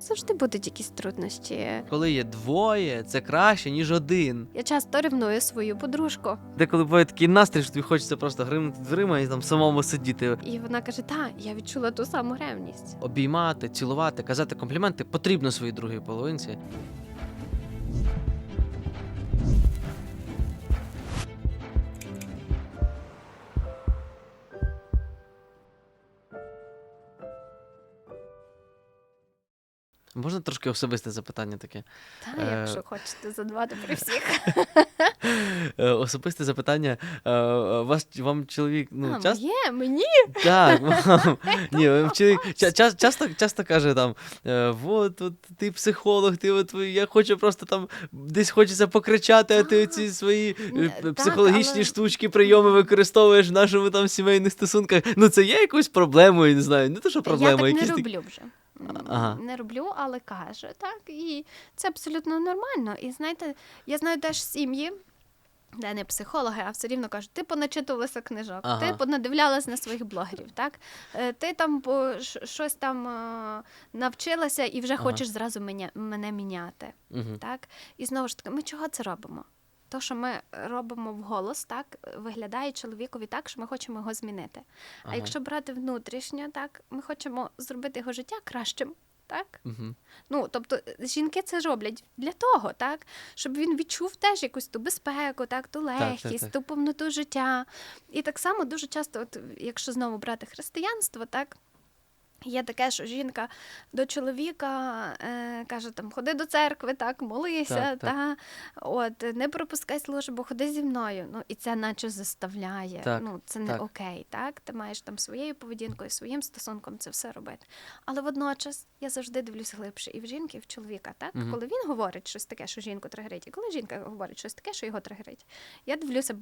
Завжди будуть якісь труднощі. Коли є двоє, це краще, ніж один. Я часто ревную свою подружку, Деколи буває такий настрій, що тобі хочеться просто гримнути дверима і там самому сидіти. і вона каже: Та, я відчула ту саму ревність. Обіймати, цілувати, казати компліменти потрібно своїй другій половинці. Можна трошки особисте запитання таке? Та, Е, якщо хочете задавати при всіх. Е, Особисте запитання. Е, Вас вам чоловік ну а, часто моє, мені? так, вам- ні, вам чоловік ча- ча- часто, часто каже там: е, вот, от ти психолог, ти от я хочу просто там десь хочеться покричати, а ти Так. ці свої е, Ні, п- так, психологічні але- штучки, прийоми використовуєш в нашому там сімейних стосунках. Ну це є якоюсь проблемою, не знаю. Не то, що проблема, я так не якісь такі- вже. М, Ага. Не роблю, але каже, так. І це абсолютно нормально. І знаєте, я знаю теж сім'ї. Де не психологи, а все рівно кажуть, ти поначитувалася книжок, Ага. ти понадивлялась на своїх блогерів, так? Е, Ти там щось там е, навчилася і вже Ага. хочеш зразу мене, мене міняти. Мгм. Так? І знову ж таки, ми чого це робимо? То, що ми робимо вголос, так, виглядає чоловікові так, що ми хочемо його змінити. А якщо брати внутрішньо, так, ми хочемо зробити його життя кращим. Так? Мгм. Ну, тобто е, жінки це роблять для того, так, щоб він відчув теж якусь ту безпеку, так, ту так, легкість, так. ту повноту життя. І так само дуже часто, от, якщо знову брати християнство, так. Є таке, що жінка до чоловіка е, каже, там, ходи до церкви, так, молися, Так, так. Та, от, не пропускай службу, ходи зі мною. Ну, і це наче заставляє. Так, ну, це не так. окей, так? Ти маєш там своєю поведінкою, своїм стосунком це все робити. Але водночас я завжди дивлюсь глибше і в жінки, і в чоловіка. Так? Мгм. Коли він говорить щось таке, що жінку тригерить, і коли жінка говорить щось таке, що його тригерить, я дивлюся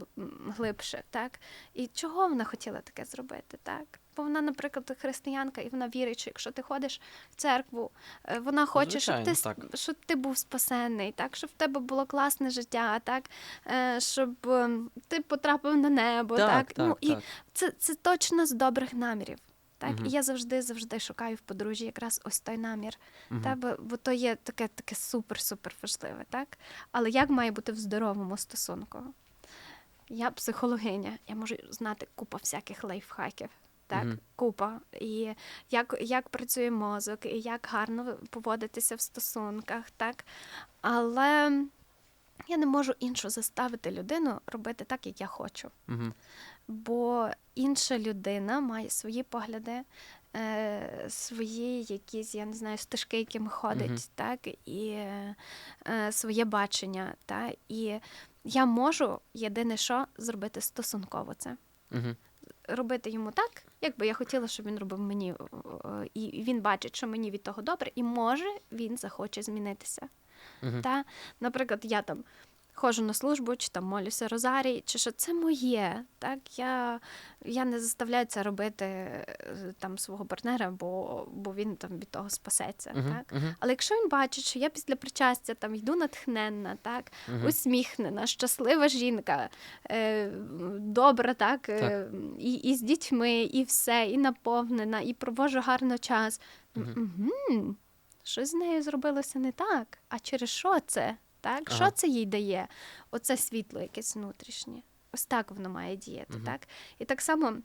глибше. Так? І чого вона хотіла таке зробити? Так? Бо вона, наприклад, християнка, і вона вірить, що якщо ти ходиш в церкву, е, вона хоче, щоб ти, звичайно, с- щоб ти був спасенний, так? щоб в тебе було класне життя, так? Е, щоб е, ти потрапив на небо. Так, Так, так, ну, і це, це точно з добрих намірів. Так, Мгм. і я завжди завжди шукаю в подружжі якраз ось той намір. Мгм. Та, бо, бо то є таке таке супер-супер важливе, так? Але як має бути в здоровому стосунку? Я психологиня, я можу знати купа всяких лайфхаків. Так, Мгм. купа. І як, як працює мозок, і як гарно поводитися в стосунках, так. Але я не можу іншу заставити людину робити так, як я хочу Мгм. бо інша людина має свої погляди, е, свої якісь, я не знаю, стежки, якими ходить, Мгм. так, і е, своє бачення. Та, і я можу єдине, що зробити стосунково це. Мгм. Робити йому так, як би я хотіла, щоб він робив мені, е, і він бачить, що мені від того добре, і може він захоче змінитися. Угу. Та, наприклад, я там ходжу на службу, чи там молюся розарій, чи що це моє. Так, я, я не заставляю це робити е, там свого партнера, бо, бо він там від того спасеться. Мгм. Так? Мгм. Але якщо він бачить, що я після причастя там йду натхненна, так, Мгм. усміхнена, щаслива жінка, е, добра, так, е, Так. І, і з дітьми, і все, і наповнена, і провожу гарно час. Угу. Щось з нею зробилося не так. А через що це? Так? Ага. Що це їй дає? Оце світло якесь внутрішнє. Ось так воно має діяти. Угу. Так? І так само,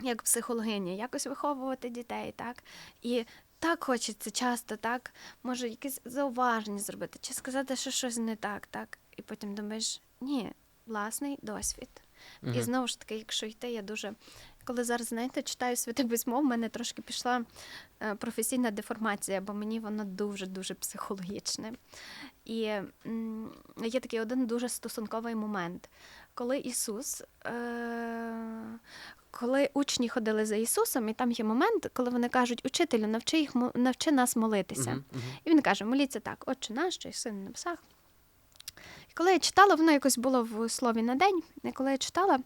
як психологиня, якось виховувати дітей, так? І так хочеться часто, так, може, якесь зауваження зробити, чи сказати, що щось не так, так. І потім думаєш, ні, власний досвід. І знову ж таки, якщо йти, я дуже. Коли зараз, знаєте, читаю святе письмо, в мене трошки пішла е, професійна деформація, бо мені воно дуже-дуже психологічне. І є такий один дуже стосунковий момент, коли Ісус. Е- коли учні ходили за Ісусом, і там є момент, коли вони кажуть, учителю, навчи їх навчи нас молитися. Мгм. І він каже: моліться так, Отче наш, що єси на небесах. І коли я читала, воно якось було в слові на день. І коли я читала,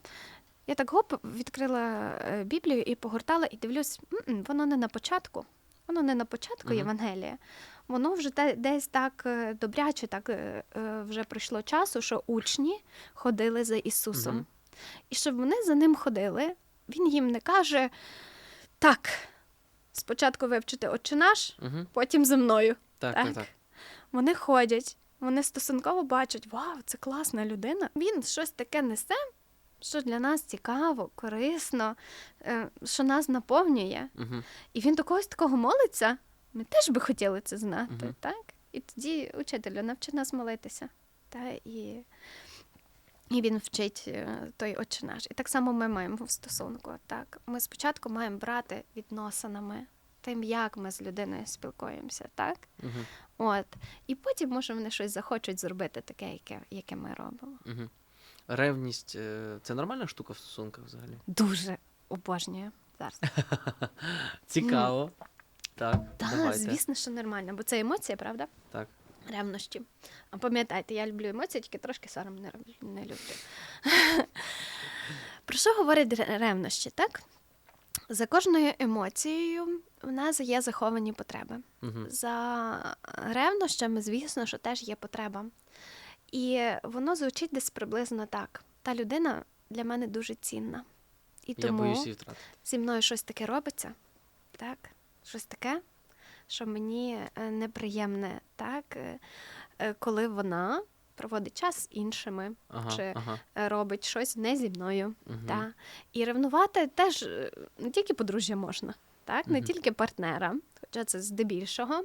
я так гоп відкрила е, Біблію і погортала, і дивлюсь, «М-м, воно не на початку. Воно не на початку. Євангелія. Воно вже десь так е, добряче, так е, вже пройшло часу, що учні ходили за Ісусом. Мгм. І щоб вони за ним ходили, він їм не каже: так, спочатку вивчити «Отче наш, Угу. потім за мною. Так, Так. так, так. Вони ходять, вони стосунково бачать, вау, це класна людина. Він щось таке несе, що для нас цікаво, корисно, е, що нас наповнює. Угу. І він до когось такого молиться. Ми теж би хотіли це знати, Мгм. так? І тоді учителю навчи нас молитися. Та, і, і він вчить е, той отче наш. І так само ми маємо в стосунку. Так? Ми спочатку маємо брати відносинами, тим, як ми з людиною спілкуємося, так? Угу. От. І потім, може, вони щось захочуть зробити таке, яке, яке ми робимо. Угу. Ревність е, це нормальна штука в стосунках взагалі? Дуже обожнюю зараз. Цікаво. Так, Так, давайте. звісно, що нормально, бо це емоція, правда? Так. Ревнощі. А пам'ятайте, я люблю емоції, тільки трошки сором не, не люблю. Про що говорять ре- ревнощі, так? За кожною емоцією в нас є заховані потреби. Угу. За ревнощами, звісно, що теж є потреба. І воно звучить десь приблизно так. Та людина для мене дуже цінна. І Я тому боюсь її зі мною щось таке робиться, так? Щось таке, що мені е, неприємне, так? е, е, Коли вона проводить час з іншими, Ага, чи ага. е, робить щось не зі мною. Мгм. Та? І ревнувати теж е, не тільки подружжя можна, так? не тільки партнера, хоча це здебільшого,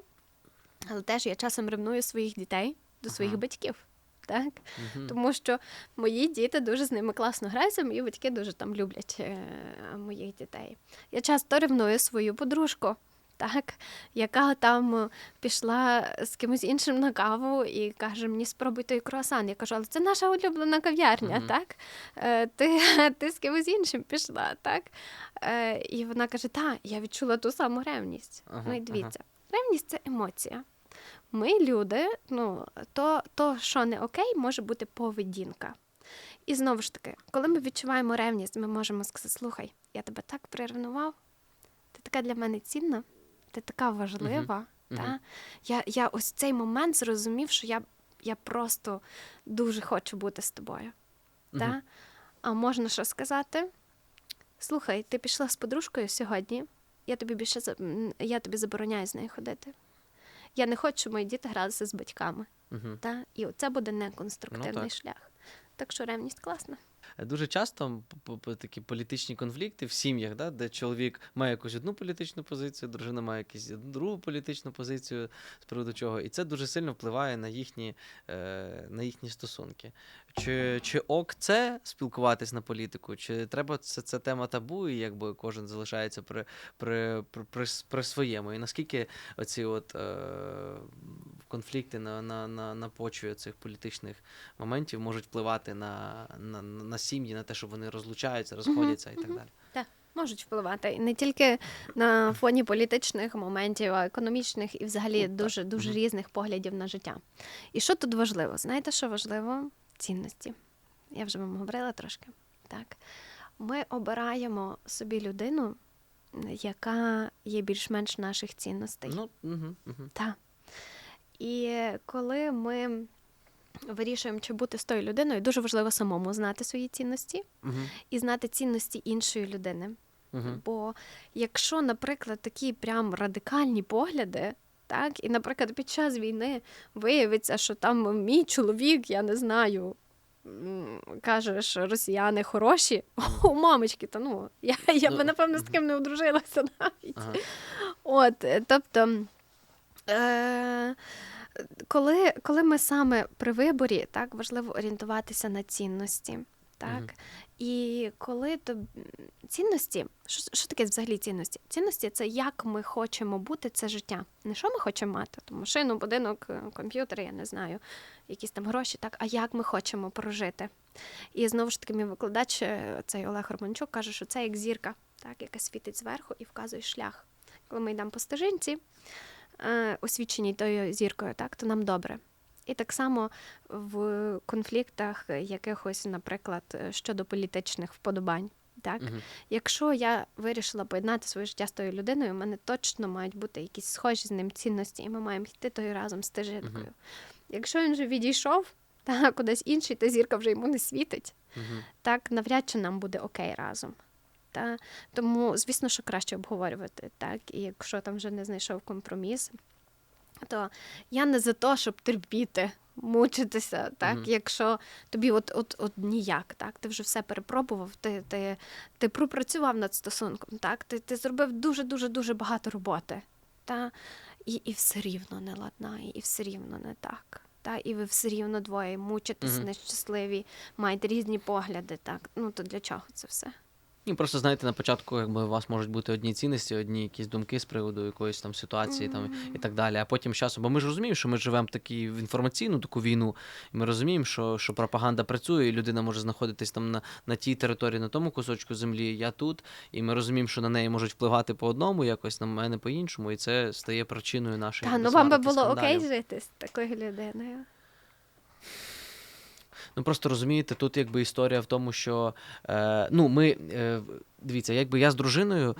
але теж я часом ревную своїх дітей до своїх батьків. Так? Мгм. Тому що мої діти дуже з ними класно граються, мої батьки дуже там люблять е, моїх дітей. Я часто ревную свою подружку, так, яка там е, пішла з кимось іншим на каву і каже: мені спробуй той круасан. Я кажу, але це наша улюблена кав'ярня, Мгм. так? Е, ти, ти з кимось іншим пішла, так? Е, і вона каже: та, я відчула ту саму ревність. Ага, ну і ага. дивіться, ревність це емоція. Ми, люди, ну, то, то, що не окей, може бути поведінка. І знову ж таки, коли ми відчуваємо ревність, ми можемо сказати: слухай, я тебе так приревнував, ти така для мене цінна, ти така важлива. Мгм. Та? Я, я ось цей момент зрозумів, що я, я просто дуже хочу бути з тобою. Та? А можна що сказати? Слухай, ти пішла з подружкою сьогодні, я тобі більше я тобі забороняю з нею ходити. Я не хочу, щоб мої діти гралися з батьками. Та? І це буде неконструктивний Ну, шлях. Так що ревність класна. Дуже часто такі політичні конфлікти в сім'ях, да, де чоловік має якусь одну політичну позицію, дружина має якусь другу політичну позицію з приводу чого, і це дуже сильно впливає на їхні, е, на їхні стосунки. Чи, чи ок це спілкуватись на політику, чи треба це, це тема табу, і якби кожен залишається при, при, при, при, при своєму? І наскільки оці от е, конфлікти на, на, на, на почві цих політичних моментів можуть впливати на, на, на сім'ї, на те, що вони розлучаються, розходяться і так далі. Можуть впливати не тільки на фоні політичних моментів, а економічних і взагалі так. дуже дуже різних поглядів на життя. І що тут важливо? Знаєте, що важливо? Цінності. Я вже вам говорила трошки. Так. Ми обираємо собі людину, яка є більш-менш наших цінностей. Ну, угу, угу. Так. І коли ми вирішуємо, чи бути з тою людиною, дуже важливо самому знати свої цінності Угу, і знати цінності іншої людини. угу. Бо якщо, наприклад, такі прям радикальні погляди, так, і, наприклад, під час війни виявиться, що там мій чоловік, я не знаю. Каже, що росіяни хороші, о, мамочки, та ну я, я Ну, би напевно з ким не одружилася навіть. Ага. От, е, тобто, е, коли, коли ми саме при виборі, так важливо орієнтуватися на цінності. Так? Мгм. І коли то цінності, що, що таке взагалі цінності? Цінності це як ми хочемо бути це життя. Не що ми хочемо мати, то машину, будинок, е, комп'ютер, я не знаю, якісь там гроші, так, а як ми хочемо прожити. І знову ж таки, мій викладач, е, цей Олег Романчук, каже, що це як зірка, так, яка світить зверху і вказує шлях. Коли ми йдемо по стежинці, е, освіченій тою зіркою, так, то нам добре. І так само в конфліктах якихось, наприклад, е, щодо політичних вподобань. Так? Мгм. Якщо я вирішила поєднати своє життя з тою людиною, у мене точно мають бути якісь схожі з ним цінності, і ми маємо йти тою разом стежинкою. Мгм. Якщо він вже відійшов, та кудись інший, та зірка вже йому не світить, Мгм. так навряд чи нам буде окей разом. Та? Тому, звісно, що краще обговорювати. Так? І якщо там вже не знайшов компроміс, то я не за те, щоб терпіти, мучитися, так? Мгм. якщо тобі от, от, от ніяк, так? ти вже все перепробував, ти, ти, ти пропрацював над стосунком, так? ти, ти зробив дуже-дуже дуже багато роботи. Та? І, і все рівно не ладнає, і все рівно не так. Та? І ви все рівно двоє мучитесь, Мгм. нещасливі, маєте різні погляди. Так? Ну то для чого це все? Ні, просто знаєте, на початку якби у вас можуть бути одні цінності, одні якісь думки з приводу якоїсь там ситуації там, і так далі. А потім з часом, бо ми ж розуміємо, що ми живемо в такій в інформаційну таку війну, і ми розуміємо, що, що пропаганда працює, і людина може знаходитись там на, на тій території, на тому кусочку землі, я тут, і ми розуміємо, що на неї можуть впливати по одному, якось на мене по іншому, і це стає причиною нашої Та, ну вам би було скандалів. окей жити з такою людиною. Ну просто розумієте, тут якби історія в тому, що е, ну ми е, дивіться, якби я з дружиною,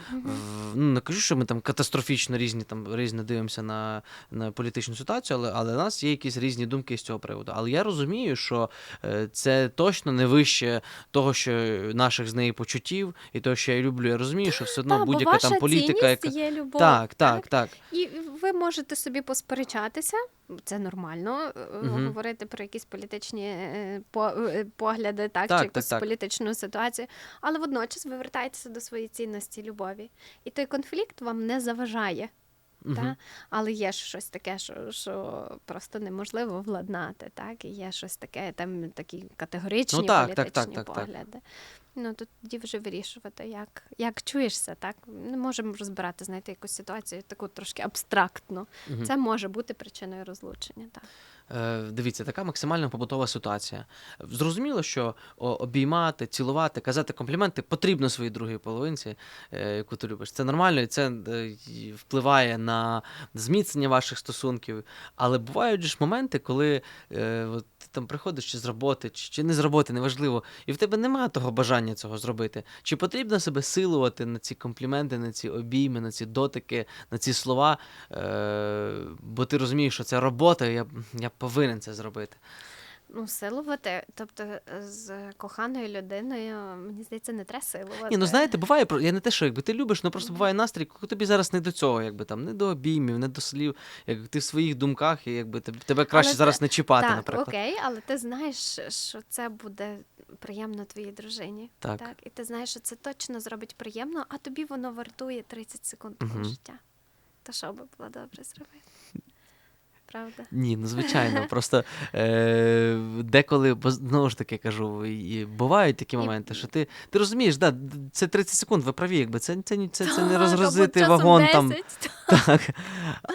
ну не кажу, що ми там катастрофічно різні там різні дивимося на, на політичну ситуацію, але але у нас є якісь різні думки з цього приводу. Але я розумію, що е, це точно не вище того, що наших з неї почуттів, і того, що я люблю. Я розумію, що все одно Та, будь-яка там політика, яка є любов. так, так, так. І ви можете собі посперечатися, це нормально, Мгм. говорити про якісь політичні е, по- погляди, так, Так, чи так, якусь так. політичну ситуацію, але водночас ви вертаєтеся до своєї цінності любові. І той конфлікт вам не заважає. Мгм. Та? Але є щось таке, що, що просто неможливо владнати, так? І є щось таке, там такі категоричні Ну, так, політичні так, так, так. погляди. Ну, тут тоді вже вирішувати, як, як чуєшся, так? Не можемо розбирати, знаєте, якусь ситуацію таку трошки абстрактну. Мгм. Це може бути причиною розлучення. Так. Е, Дивіться, така максимально побутова ситуація. Зрозуміло, що обіймати, цілувати, казати компліменти потрібно своїй другій половинці, е, яку ти любиш. Це нормально, і це е, впливає на зміцнення ваших стосунків. Але бувають ж моменти, коли ти там приходиш чи з роботи, чи, не з роботи, неважливо, і в тебе немає того бажання цього зробити. Чи потрібно себе силувати на ці компліменти, на ці обійми, на ці дотики, на ці слова? Бо ти розумієш, що це робота, я, я повинен це зробити. Ну, силувати, тобто з коханою людиною, мені здається, не треба силувати. Ні, ну знаєте, буває про- я не те, що якби ти любиш, ну просто буває настрій, коли тобі зараз не до цього, якби там не до обіймів, не до слів. Як ти в своїх думках, і якби тебе, краще це- зараз не чіпати, так, наприклад. окей, але ти знаєш, що це буде приємно твоїй дружині. Так. І ти знаєш, що це точно зробить приємно, а тобі воно вартує 30 секунд твого Мгм. життя. То що би було добре зробити? Правда? Ні, ну звичайно. Просто е, деколи, бо знову ж таки кажу, і бувають такі моменти, що ти, ти розумієш, да, це 30 секунд, ви праві, якби це, це, це, це не Так, розгрозити або вагон там. Так.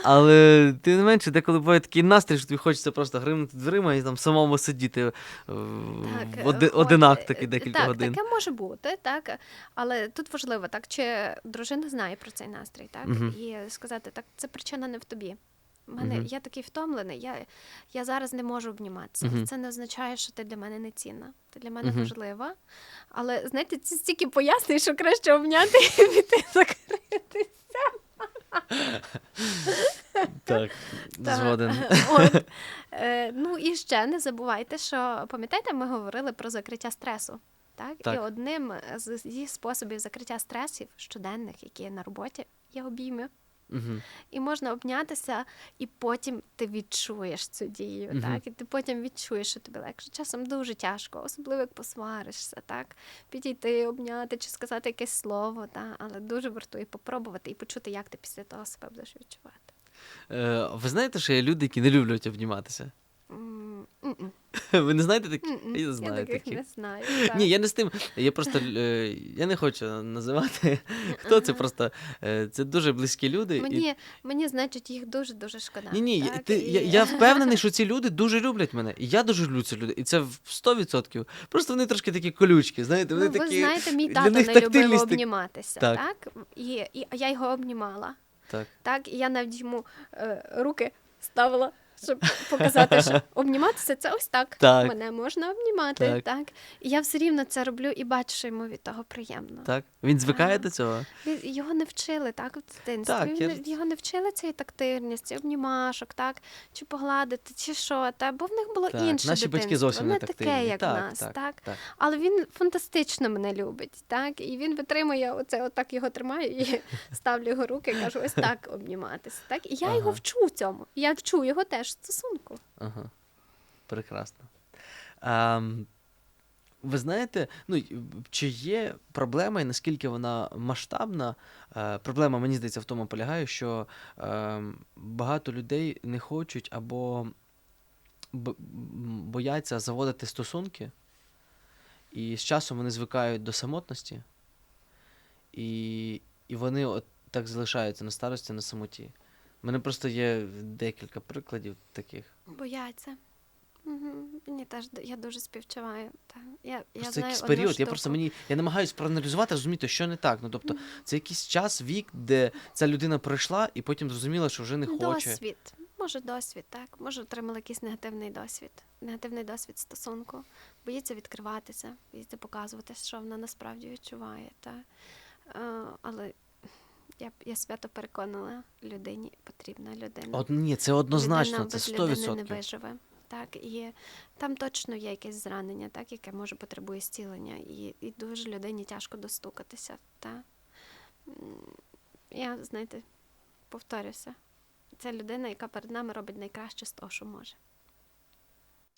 Але тим не менше, деколи буває такий настрій, що тобі хочеться просто гримнути дверима і там самому сидіти е, оди- е, одинак таки е, декілька так, годин. Таке може бути, так. Але тут важливо, так, чи дружина знає про цей настрій, так? Мгм. І сказати, так, це причина не в тобі. Мене Мгм. я такий втомлений, я, я зараз не можу обніматися. Мгм. Це не означає, що ти для мене не цінна. Ти для мене важлива. Але знаєте, це стільки пояснень, що краще обняти і піти закрити. Так, згоден. От. Е, ну і ще не забувайте, що пам'ятаєте, ми говорили про закриття стресу. Так? Так. І одним з способів закриття стресів щоденних, які є на роботі, є обійми. Мгм. І можна обнятися, і потім ти відчуєш цю дію. Мгм. Так? І ти потім відчуєш, що тобі легше. Часом дуже тяжко, особливо як посваришся, так? Підійти, обняти чи сказати якесь слово, так? але дуже вартує попробувати і почути, як ти після того себе будеш відчувати. Е, ви знаєте, що є люди, які не люблять обніматися? Ви не знаєте таких? М-м, Я знаю таких таких. не знаю. так. Ні, я не з тим. Я просто я не хочу називати хто це. Просто е, це дуже близькі люди. І... Мені, мені, значить, їх дуже дуже шкода. Ні, ні, так, ти, і- я, я впевнений, що ці люди дуже люблять мене. І я дуже люблю цих людей. І це в 100%. Просто вони трошки такі колючки. Знаєте, вони Ну, ви такі. знаєте, мій тато не любив так- обніматися, Так. так? І, і я його обнімала. Так. Так, і я навіть йому е, руки ставила щоб показати, що обніматися це ось так. Так. Мене можна обнімати. Так. Так. І я все рівно це роблю і бачу, що йому від того приємно. Так? Він звикає Ага. до цього? Його не вчили так в дитинстві. Так, Він я- Його не вчили цієї тактильності, обнімашок, так, чи погладити, чи що. Та, бо в них було Так, інше наші батьки зовсім не таке, як Так, нас. так, Так, так. Але він фантастично мене любить. Так? І він витримує оце, отак його тримаю і ставлю його руки і кажу, ось так обніматися. Так? І я його Ага. вчу цьому. Я вчу його теж стосунку. Ага. Прекрасно. Ем, ви знаєте, ну, чи є проблема, і наскільки вона масштабна? Е, проблема, мені здається, в тому полягає, що ем, багато людей не хочуть або бояться заводити стосунки, і з часом вони звикають до самотності, і, і вони от так залишаються на старості на самоті. У мене просто є декілька прикладів таких. Бояться. Угу. Мені теж я дуже співчуваю. Та. Я, я знаю якийсь період. Я просто мені я намагаюся проаналізувати, розуміти, що не так. Ну тобто, це якийсь час, вік, де ця людина пройшла, і потім зрозуміла, що вже не хоче. Досвід. Може, досвід, так. Може, отримала якийсь негативний досвід. Негативний досвід стосунку. Боїться відкриватися, боїться показувати, що вона насправді відчуває. Та. Е, але я, я свято переконана, людині потрібна людина. От ні, це однозначно, людина це без людини не виживе. Так, і там точно є якесь зранення, так, яке може потребує зцілення. І, і дуже людині тяжко достукатися. Та. Я, знаєте, повторюся. Це людина, яка перед нами робить найкраще з того, що може.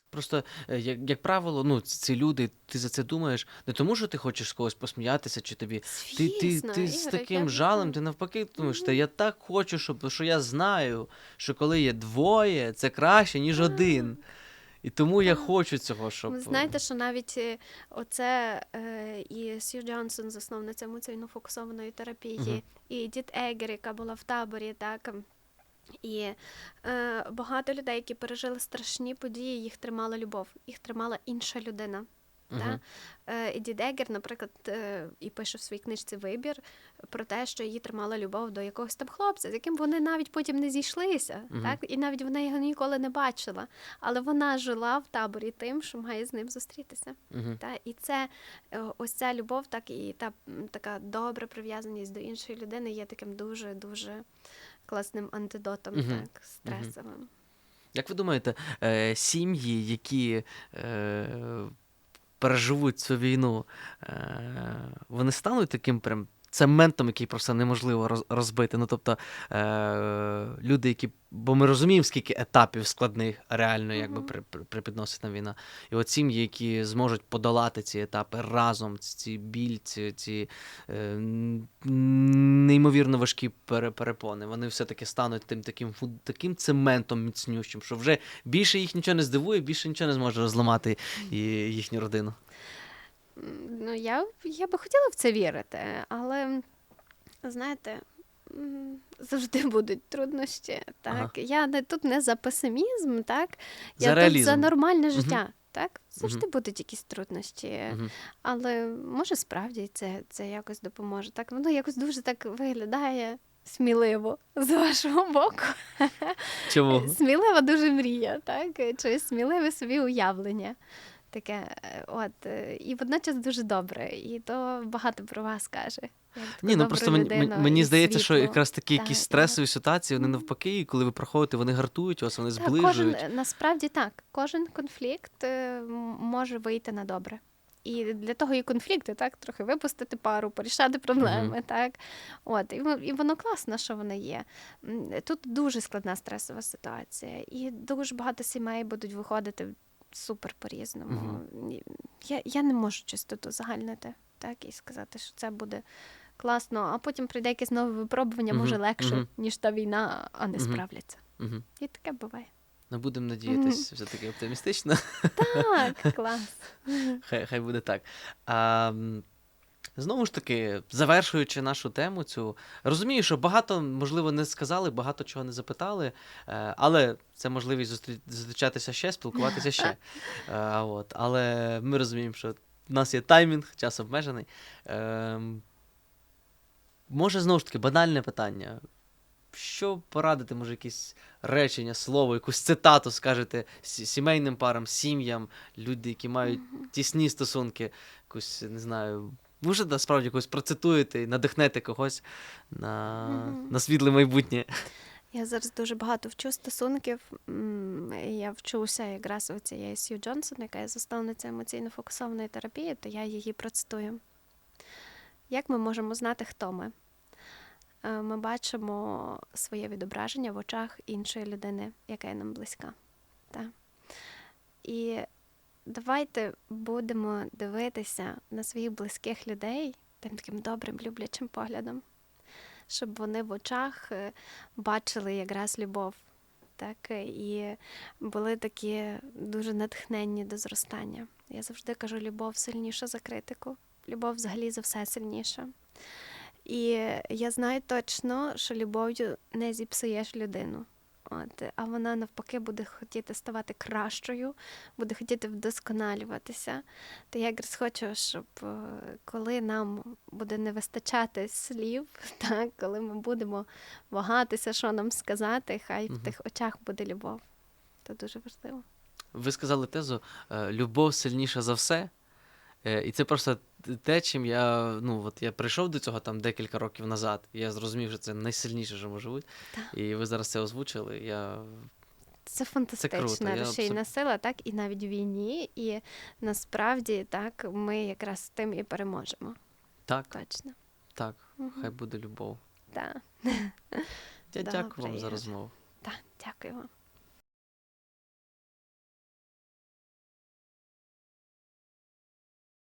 Просто, е, як, як правило, ну, ці люди, ти за це думаєш не тому, що ти хочеш з когось посміятися, чи тобі. Ти, ти, Звісно, ти з таким я- жалем, ти навпаки думаєш, та я так хочу, щоб що я знаю, що коли є двоє, це краще, ніж один. І тому я хочу цього, щоб. Ви знаєте, що навіть е, оце е, і Сью Джонсон, засновниця емоційно-фокусованої терапії, Мгм. і Діт Егер, яка була в таборі, так. І е, багато людей, які пережили страшні події, їх тримала любов, їх тримала інша людина. Мгм. Та? Е, і Дід Егер, наприклад, е, і пише в своїй книжці Вибір про те, що її тримала любов до якогось там хлопця, з яким вони навіть потім не зійшлися, Мгм. так? і навіть вона його ніколи не бачила. Але вона жила в таборі тим, що має з ним зустрітися. Мгм. Та? І це е, ось ця любов, так і та така добра прив'язаність до іншої людини є таким дуже дуже класним антидотом, угу. так, стресовим. Як ви думаєте, е, сім'ї, які е, переживуть цю війну, е, вони стануть таким прям цементом, який просто неможливо роз- розбити? Ну тобто е, люди, які. Бо ми розуміємо, скільки етапів складних реально якби при, при, припідносить нам війна. І от сім'ї, які зможуть подолати ці етапи разом, ці, біль, ці, ці е, неймовірно важкі пере- перепони, вони все-таки стануть тим таким, таким цементом міцнющим, що вже більше їх нічого не здивує, більше нічого не зможе розламати і їхню родину. Ну, я, я би хотіла в це вірити, але знаєте, завжди будуть труднощі. Так? Ага. Я не тут не за песимізм, так? За я тут за нормальне життя. Так? Завжди Мгм. будуть якісь труднощі. Мгм. Але може справді це, це якось допоможе. Так, воно якось дуже так виглядає сміливо з вашого боку. Чому? Смілива дуже мрія, так? Чи сміливе собі уявлення. Таке, е, от, е, і водночас дуже добре. І то багато про вас каже. Ні, ну просто мені, мені, здається, що якраз такі Так, якісь так. стресові ситуації, вони навпаки, і коли ви проходите, вони гартують вас, вони Так, зближують. кожен, насправді так, кожен конфлікт е, може вийти на добре. І для того і конфлікти, так, трохи випустити пару, порішати проблеми, так. От, і, і воно класно, що воно є. Тут дуже складна стресова ситуація, і дуже багато сімей будуть виходити супер по-різному. І Я, я не можу чистоту загальнити так, і сказати, що це буде класно, а потім прийде якесь нове випробування, може легше, ніж та війна, а не справляться. І таке буває. Ну, будемо надіятися, все-таки оптимістично. Так, клас. Хай, хай буде так. А, знову ж таки, завершуючи нашу тему, цю розумію, що багато, можливо, не сказали, багато чого не запитали, е, але це можливість зустрічатися ще, спілкуватися ще. Е, от, але ми розуміємо, що в нас є таймінг, час обмежений. Е, може, знову ж таки, банальне питання. що порадити, може, якісь речення, слово, якусь цитату скажете сімейним парам, сім'ям, люди, які мають тісні стосунки, якусь, не знаю, може, насправді якось процитуєте і надихнете когось на, Мгм. на світле майбутнє. Я зараз дуже багато вчу стосунків. Я вчуся якраз у цієї Сью Джонсон, яка є засновниця емоційно фокусованої терапії, то я її процитую. Як ми можемо знати, хто ми? Е, Ми бачимо своє відображення в очах іншої людини, яка є нам близька. Та? І давайте будемо дивитися на своїх близьких людей тим таким добрим, люблячим поглядом, щоб вони в очах е, бачили якраз любов. Так, е, і були такі дуже натхненні до зростання. Я завжди кажу, любов сильніша за критику, любов взагалі за все сильніша. І я знаю точно, що любов'ю не зіпсуєш людину. От, а вона навпаки буде хотіти ставати кращою, буде хотіти вдосконалюватися. То я якраз хочу, щоб е, коли нам буде не вистачати слів, так, коли ми будемо вагатися, що нам сказати, хай Мгм. в тих очах буде любов. Це дуже важливо. Ви сказали тезу е, любов сильніша за все. Е, І це просто те, чим я. Ну, от я прийшов до цього там декілька років назад, і я зрозумів, що це найсильніше, що може бути. Так. І ви зараз це озвучили. Я Це фантастична круто, рушійна абсол- сила, так, і навіть в війні. І насправді так ми якраз тим і переможемо. так, Точно. так, Мгм. хай буде любов. Так, Я Добре, дякую вам за розмову. так, дякую вам.